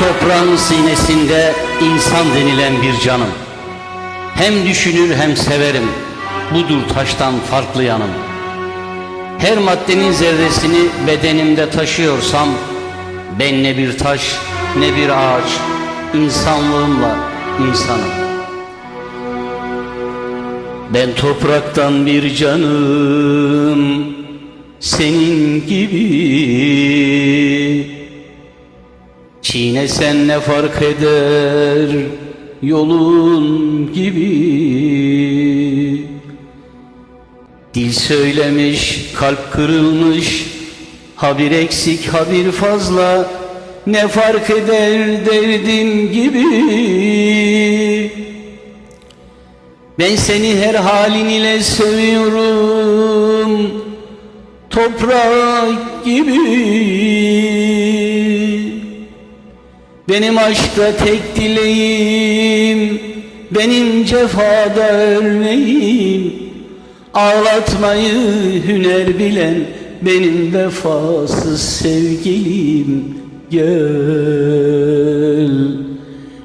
toprağın sinesinde insan denilen bir canım. Hem düşünür hem severim, budur taştan farklı yanım. Her maddenin zerresini bedenimde taşıyorsam, ben ne bir taş ne bir ağaç, insanlığımla insanım. Ben topraktan bir canım, senin gibi. Çiğnesen ne fark eder yolun gibi? Dil söylemiş kalp kırılmış Ha bir eksik ha bir fazla Ne fark eder derdim gibi? Ben seni her halin ile seviyorum Toprak gibi benim aşkta tek dileğim Benim cefada örneğim Ağlatmayı hüner bilen Benim vefasız sevgilim. Gel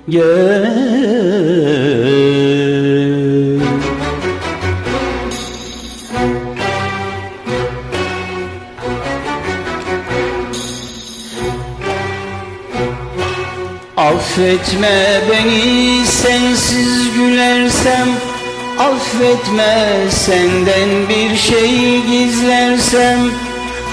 Gel Affetme beni sensiz gülersem. Affetme senden bir şey gizlersem.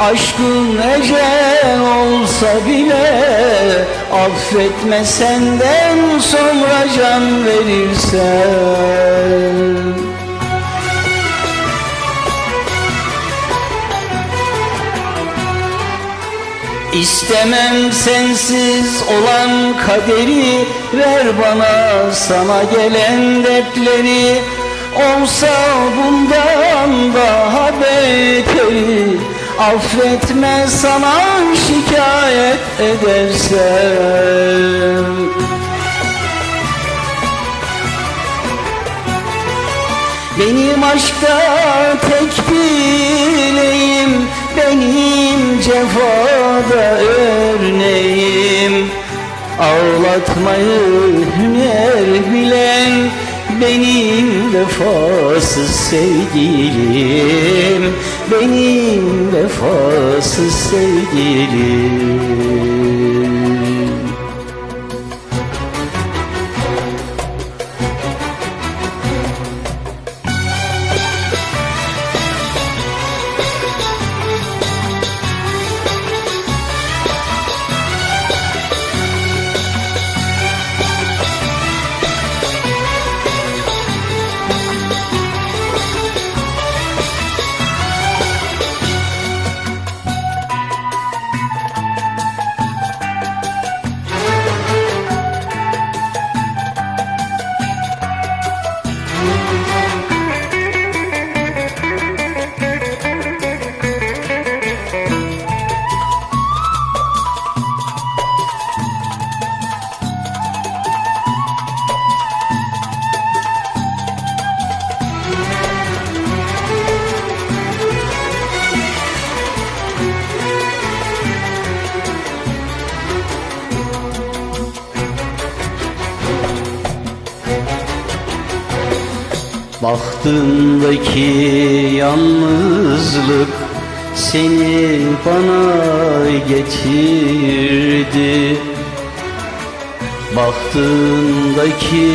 Aşkın ecel olsa bile Affetme senden sonra can verirsem İstemem sensiz olan kaderi Ver bana sana gelen dertleri. Olsa bundan daha beteri Affetme sana şikayet edersem. Benim aşkta tek dileğim Benim cefada örneğim Ağlatmayı hüner bilen Benim vefasız sevgilim Benim vefasız sevgilim Bahtımdaki yalnızlık seni bana getirdi. Bahtımdaki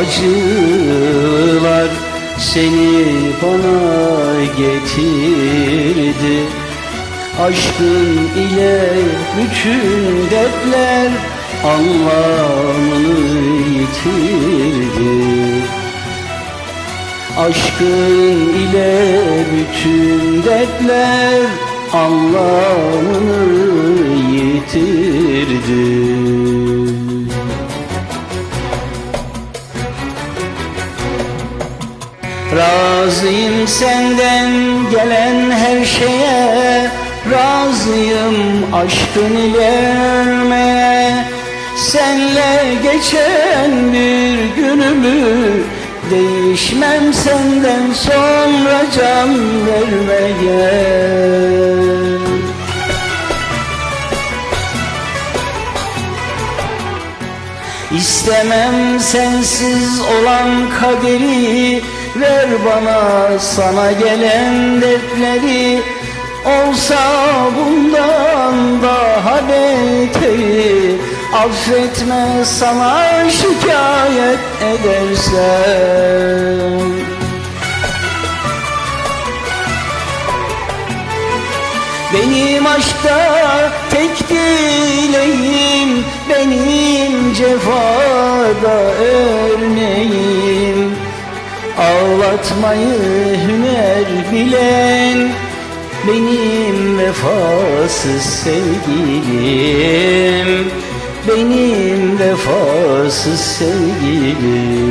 acılar seni bana getirdi. Aşkın ile bütün dertler anlamını yitirdi Aşkın ile bütün dertler anlamını yitirdi. Razıyım senden gelen her şeye Razıyım aşkın ile Senle geçen bir günümü Değişmem senden sonra can vermeye. İstemem sensiz olan kaderi Ver bana sana gelen dertleri. Olsa bundan daha beteri Affetme sana şikayet edersem. Benim aşkta tek dileğim Benim cefada örneğim. Ağlatmayı hüner bilen Benim vefasız sevgilim Benim vefasız sevgilim